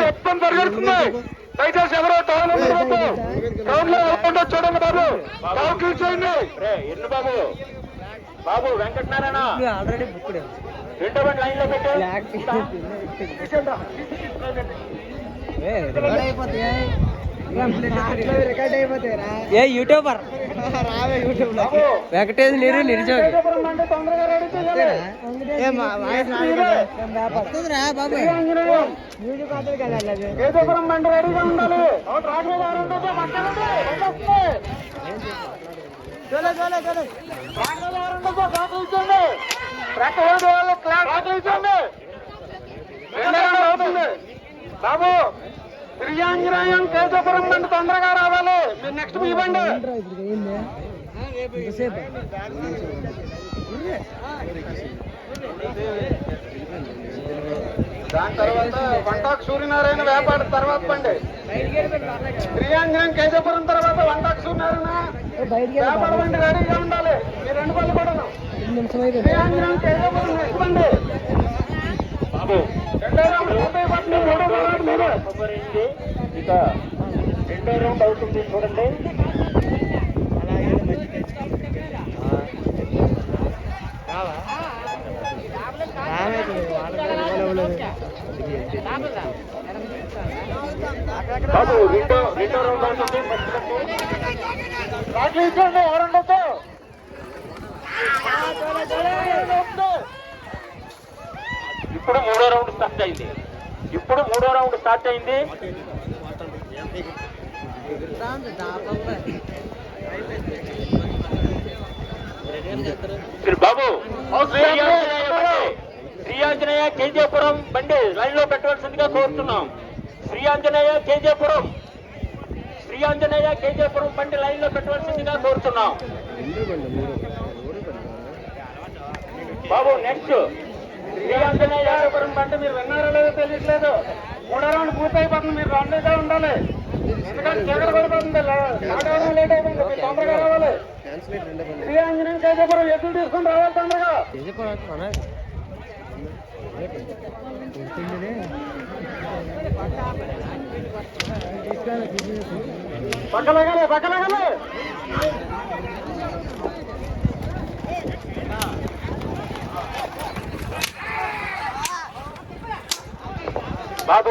మొత్తం పరిగెడుతుంది దయచేసి ఎవరో టౌన్ టౌన్లో చూడండి బాబు. రే ఎన్ను బాబు. బాబు వెంకటనారాయణ. ఆల్రెడీ బుక్ రెండో బండి లైన్లో పెట్టు ఏ యూట్యూబర్ వెంకటేష్ నీరు రెడీగా ఉండాలి. ట్రాక్ మీద. ట్రాక్ మీద ఇచ్చండి. ట్రాక్ వాళ్ళు ఇచ్చండి. బాబు శ్రీయాంజనేయం కేశవపురం బండి తొందరగా రావాలి. మీరు నెక్స్ట్ మీ బండి. దాని తర్వాత వంటాకు సూర్యనారాయణ వ్యాపార తర్వాత బండి ప్రియాంజనం కేశపురం తర్వాత వంటాకు సూర్యనారాయణ. వ్యాపార పండి రెడీగా ఉండాలి. మీ రెండు పళ్ళు కూడా శ్రీయాంజనేయం కేశవపురం నెక్స్ట్ బండి రెండో రౌండ్ అవుతుంది చూడండి. బాబు రెండో రెండో రౌండ్ అవుతుంది రాట్లు ఇప్పుడు మూడో రౌండ్ స్టార్ట్ అయింది. ఇప్పుడు మూడో రౌండ్ స్టార్ట్ అయింది. బాబు శ్రీ ఆంజనేయ బండి. శ్రీ ఆంజనేయ కేజీపురం బండి లైన్లో పెట్టవలసిందిగా కోరుతున్నాం. శ్రీ ఆంజనేయ కేజీపురం. శ్రీ ఆంజనేయ కేజీపురం బండి లైన్లో పెట్టవలసిందిగా కోరుతున్నాం. బాబు నెక్స్ట్ శ్రీ ఆంజనేయ యాదవపురం బండి మీరు విన్నారో లేదో తెలియట్లేదు. మూడో రౌండ్ పూర్తయిపోతుంది. మీరు రెండుగా ఉండాలి. ఎందుకంటే చీకటి పడిపోతుంది. లాగడం లేట్ అయిపోయింది మీరు తొందరగా రావాలి. శ్రీ ఆంజనేయ కేశవపురం ఎదురు తీసుకొని రావాలి తొందరగా. పక్కలగాలి పక్కలగాలి